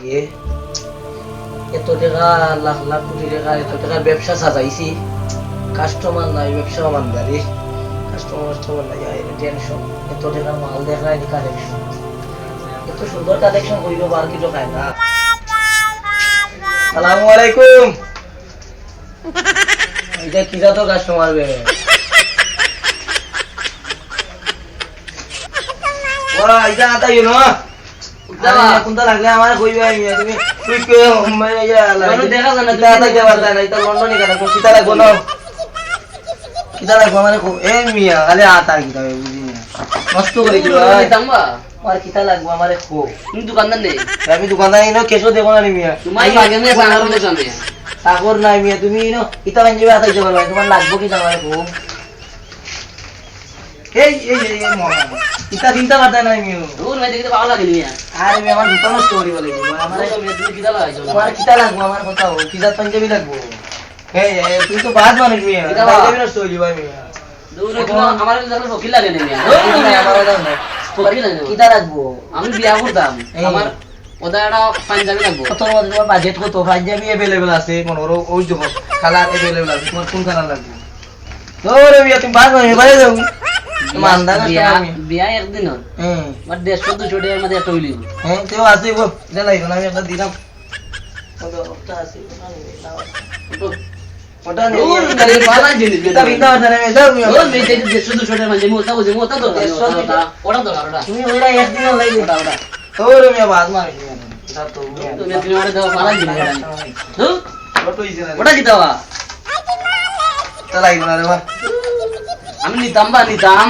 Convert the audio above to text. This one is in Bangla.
এ, এত টাকা, লাখ লাখ কোটি টাকা, এত টাকার ব্যবসা সাজাইছি। কাস্টমার নাই, ব্যবসা মানদারি কাস্টমার কাস্টমার নাই আই টেনশন এত টাকার মাল দেখায় কালেকশন এত সুন্দর কালেকশন করিব আর কিছু খায় না। সালামু আলাইকুম। এটা কি জাতর কাস্টমার বে? ওরা এটা আতা ইউ নো আমার কিতা লাগবো আমারে খো। আমি দোকানদার ইনো না সাগর নাই মিয়া তুমি ইনো ইতা পারবা তোমার লাগবো কি জামারে খো। এই এই এই এই মহা ইতা চিন্তা করতে নাই মিয়া আরে মিয়া আমার দোকান নষ্ট করিব লাগিব আমারে তোমার কিতা লাগবো আমার কথা হো কিতা পাঞ্জাবি লাগবো এই এই তুই তো বাদ মানুষ মিয়া কিতা বাদ? পাঞ্জাবি নষ্ট হইলি ভাই মিয়া কিতা লাগবো আমি বিয়া করতাম এই। আমার ওদের একটা পাঞ্জাবি লাগবো কত মধ্যে তোমার বাজেট কত পাঞ্জাবি अवेलेबल আছে মনে করো ওই দেখো কালার अवेलेबल আছে তোমার কোন কালার লাগবে তোরে মিয়া তুমি বাদ মানুষ বাইরে যাও তোমার আন্দাজ আছে বিয়া একদিন আমার দেড়শো দুশো টাকার মধ্যে একটা হইলি আমি একটা দিলাম ওটা কি দেওয়া এটা না রে ভাই। আমি নিতাম বা নিতাম